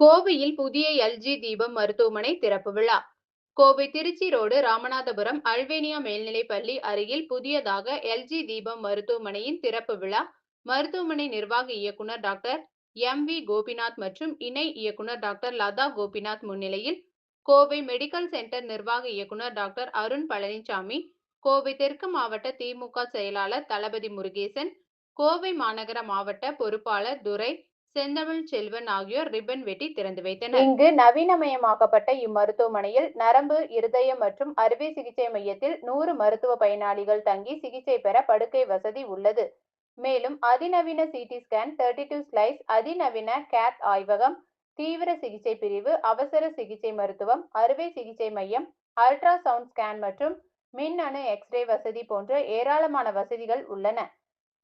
கோவையில் புதிய எல்ஜி தீபம் மருத்துவமனை திறப்பு விழா. கோவை திருச்சி ரோடு ராமநாதபுரம் அல்வேனியா மேல்நிலை பள்ளி அருகில் புதியதாக எல்ஜி தீபம் மருத்துவமனையின் திறப்பு விழா. மருத்துவமனை நிர்வாக இயக்குனர் டாக்டர் எம் வி கோபிநாத் மற்றும் இணை இயக்குனர் டாக்டர் லதா கோபிநாத் முன்னிலையில் கோவை மெடிக்கல் சென்டர் நிர்வாக இயக்குனர் டாக்டர் அருண் பழனிசாமி கோவை தெற்கு மாவட்ட திமுக செயலாளர் தளபதி முருகேசன் கோவை மாநகர மாவட்ட பொறுப்பாளர் துரை செந்தமிழ் செல்வன் ஆகியோர் ரிப்பன் வெட்டி திறந்து வைத்தனர். இங்கு நவீனமயமாக்கப்பட்ட இம்மருத்துவமனையில் நரம்பு இருதயம் மற்றும் அறுவை சிகிச்சை மையத்தில் நூறு மருத்துவ பயனாளிகள் தங்கி சிகிச்சை பெற படுக்கை வசதி உள்ளது. மேலும் அதிநவீன CT scan thirty two slice அதிநவீன கேத் ஆய்வகம் தீவிர சிகிச்சை பிரிவு அவசர சிகிச்சை மருத்துவம் அறுவை சிகிச்சை மையம் அல்ட்ரா சவுண்ட் ஸ்கேன் மற்றும் மின்னணு எக்ஸ்ரே வசதி போன்ற ஏராளமான வசதிகள் உள்ளன.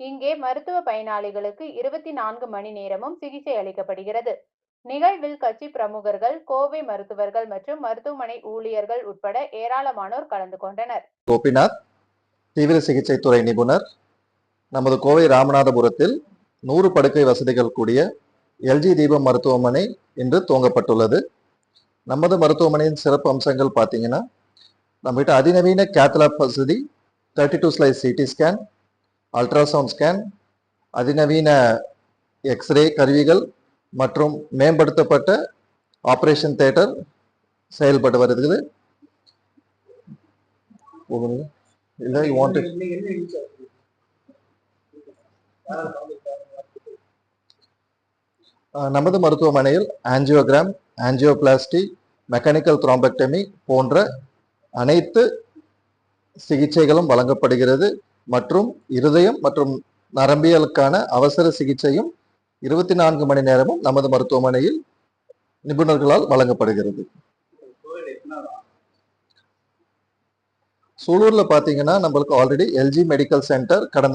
இங்கே மருத்துவ பயனாளிகளுக்கு இருபத்தி நான்கு மணி நேரமும் சிகிச்சை அளிக்கப்படுகிறது. நிகழ்வில் கட்சி பிரமுகர்கள் கோவை மருத்துவர்கள் மற்றும் மருத்துவமனை ஊழியர்கள் உட்பட ஏராளமானோர் கலந்து கொண்டனர். கோபிநாத் தீவிர சிகிச்சை துறை நிபுணர் நமது கோவை ராமநாதபுரத்தில் நூறு படுக்கை வசதிகள் கூடிய எல்ஜி தீபம் மருத்துவமனை இன்று துவங்கப்பட்டுள்ளது. நமது மருத்துவமனையின் சிறப்பு அம்சங்கள் பார்த்தீங்கன்னா நம்மகிட்ட அதிநவீன கேத்லாப் வசதி thirty two slice CT scan ultrasound scan அதிநவீன எக்ஸ்ரே கருவிகள் மற்றும் மேம்படுத்தப்பட்ட ஆப்ரேஷன் தேட்டர் செயல்பட்டு வருகிறது. இல்லை வாண்ட் நமது மருத்துவமனையில் ஆஞ்சியோகிராம் ஆஞ்சியோபிளாஸ்டி மெக்கானிக்கல் த்ராம்பெக்டமி போன்ற அனைத்து சிகிச்சைகளும் வழங்கப்படுகிறது. மற்றும் இருதயம் மற்றும் நரம்பியலுக்கான அவசர சிகிச்சையும் இருபத்தி நான்கு மணி நேரமும் நமது மருத்துவமனையில் நிபுணர்களால் வழங்கப்படுகிறது. சூலூர்ல பாத்தீங்கன்னா நம்மளுக்கு ஆல்ரெடி எல்ஜி மெடிக்கல் சென்டர் கடந்த